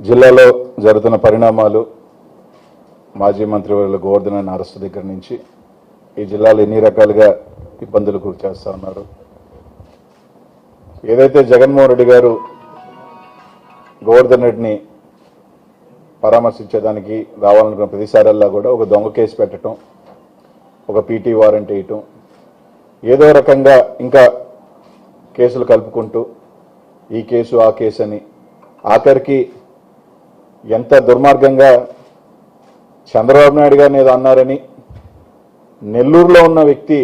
జిల్లాలో జరుగుతున్న పరిణామాలు మాజీ మంత్రివర్యుల గోవర్ధన్ అరెస్టు దగ్గర నుంచి ఈ జిల్లాలో ఎన్ని రకాలుగా ఇబ్బందులు గురి చేస్తూ ఉన్నారు? ఏదైతే జగన్మోహన్ రెడ్డి గారు గోవర్ధన్ రెడ్డిని పరామర్శించేదానికి రావాలనుకున్న ప్రతిసారల్లా కూడా ఒక దొంగ కేసు పెట్టడం ఒక పీటీ వారెంట్ వేయటం ఏదో రకంగా ఇంకా కేసులు కలుపుకుంటూ ఈ కేసు ఆ కేసు అని ఆఖరికి ఎంత దుర్మార్గంగా చంద్రబాబు నాయుడు గారిని ఏదో అన్నారని నెల్లూరులో ఉన్న వ్యక్తి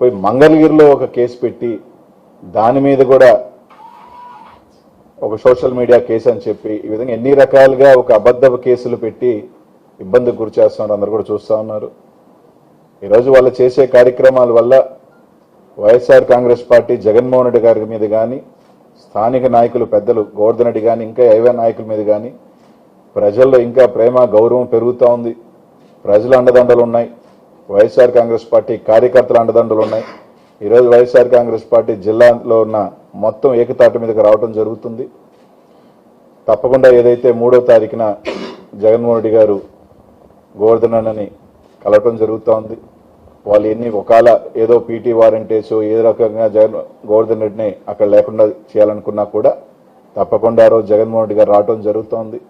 పోయి మంగళగిరిలో ఒక కేసు పెట్టి దాని మీద కూడా ఒక సోషల్ మీడియా కేసు అని చెప్పి ఈ విధంగా ఎన్ని రకాలుగా ఒక అబద్ధపు కేసులు పెట్టి ఇబ్బందికి గురి చేస్తున్నారు అందరు కూడా చూస్తూ ఉన్నారు. ఈరోజు వాళ్ళు చేసే కార్యక్రమాల వల్ల వైఎస్ఆర్ కాంగ్రెస్ పార్టీ జగన్మోహన్ రెడ్డి గారి మీద కానీ స్థానిక నాయకులు పెద్దలు గోవర్ధన్ రెడ్డి కానీ ఇంకా ఏవే నాయకుల మీద కానీ ప్రజల్లో ఇంకా ప్రేమ గౌరవం పెరుగుతూ ఉంది. ప్రజల అండదండలు ఉన్నాయి. వైఎస్ఆర్ కాంగ్రెస్ పార్టీ కార్యకర్తల అండదండలు ఉన్నాయి. ఈరోజు వైఎస్ఆర్ కాంగ్రెస్ పార్టీ జిల్లాలో ఉన్న మొత్తం ఏకతాటి మీదకి రావడం జరుగుతుంది. తప్పకుండా ఏదైతే మూడో తారీఖున జగన్మోహన్ రెడ్డి గారు గోవర్ధనని కలవటం జరుగుతూ ఉంది. వాళ్ళు ఎన్ని ఒకవేళ ఏదో పీటీ వారంటేసో ఏ రకంగా జగన్ గోవర్ధన్ రెడ్డిని అక్కడ లేకుండా చేయాలనుకున్నా కూడా తప్పకుండా ఆ రోజు జగన్మోహన్ రెడ్డి గారు రావటం జరుగుతోంది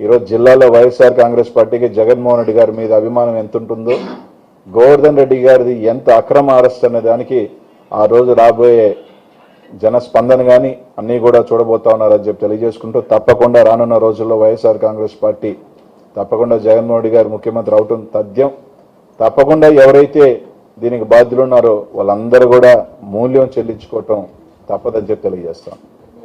ఈరోజు జిల్లాలో వైఎస్ఆర్ కాంగ్రెస్ పార్టీకి జగన్మోహన్ రెడ్డి గారి మీద అభిమానం ఎంత ఉంటుందో గోవర్ధన్ రెడ్డి గారిది ఎంత అక్రమ అరెస్ట్ అనే దానికి ఆ రోజు రాబోయే జనస్పందన కానీ అన్నీ కూడా చూడబోతా ఉన్నారని చెప్పి తెలియజేసుకుంటూ తప్పకుండా రానున్న రోజుల్లో వైఎస్ఆర్ కాంగ్రెస్ పార్టీ తప్పకుండా జగన్మోహన్ రెడ్డి గారు ముఖ్యమంత్రి అవటం తథ్యం. తప్పకుండా ఎవరైతే దీనికి బాధ్యులు ఉన్నారో వాళ్ళందరూ కూడా మూల్యం చెల్లించుకోవటం తప్పదని చెప్పి తెలియజేస్తాం.